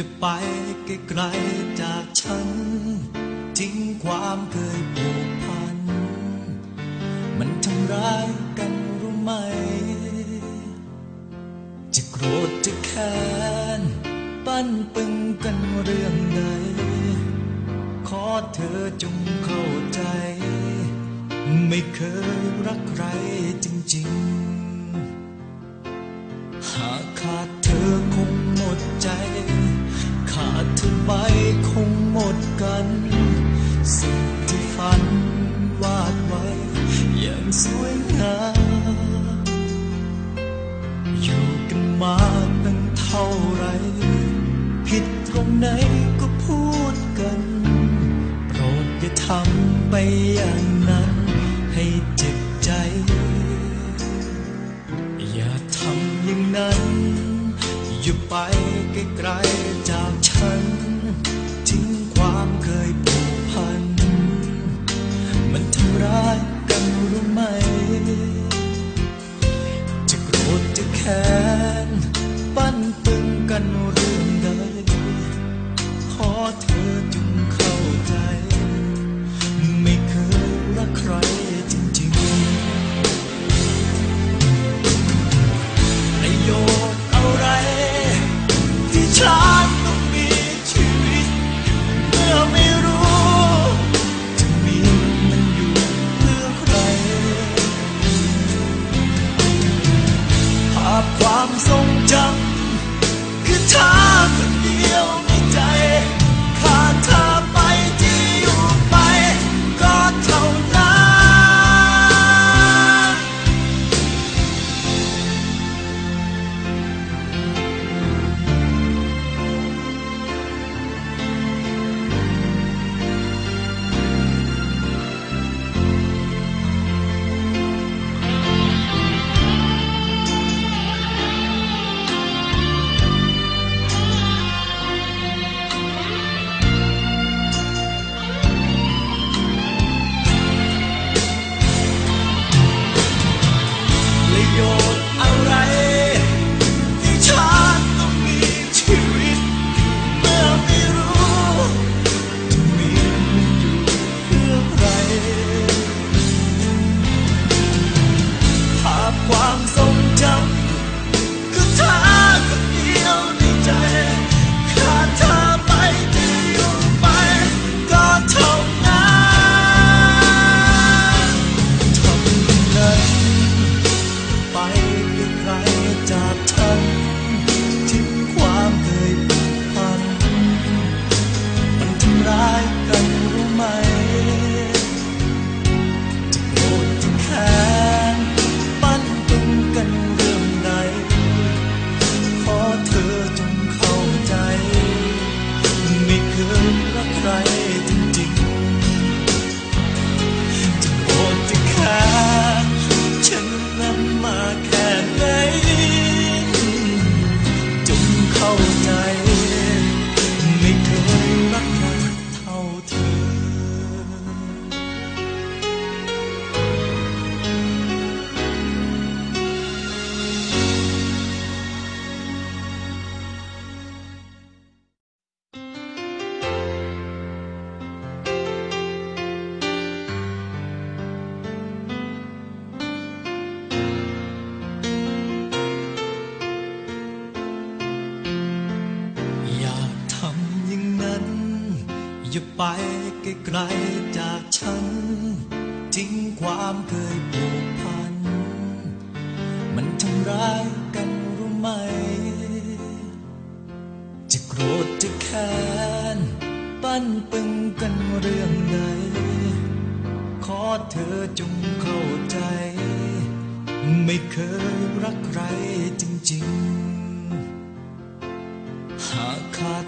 อย่าไปไกลๆจากฉัน ทิ้งความเคยผูกพัน มันทำร้ายกันรู้ไหม จะโกรธจะแค้นปั้นปึงกันเรื่องใด ขอเธอจงเข้าใจ ไม่เคยรักใครจริงๆ หากขาดเธอ สวยงามอยู่กันมาตั้งเท่าไร ผิดตรงไหนก็พูดกัน โปรดอย่าทำไปอย่างนั้น ให้เจ็บใจ อย่าทำอย่างนั้น อย่าไป อย่าไปไกลๆจากฉัน ทิ้งความเคยผูกพัน มันทำร้ายกันรู้ไหม จะโกรธจะแค้นปั้นปึงกันเรื่องใด ขอเธอจงเข้าใจ ไม่เคยรักใครจริงๆ หากขาด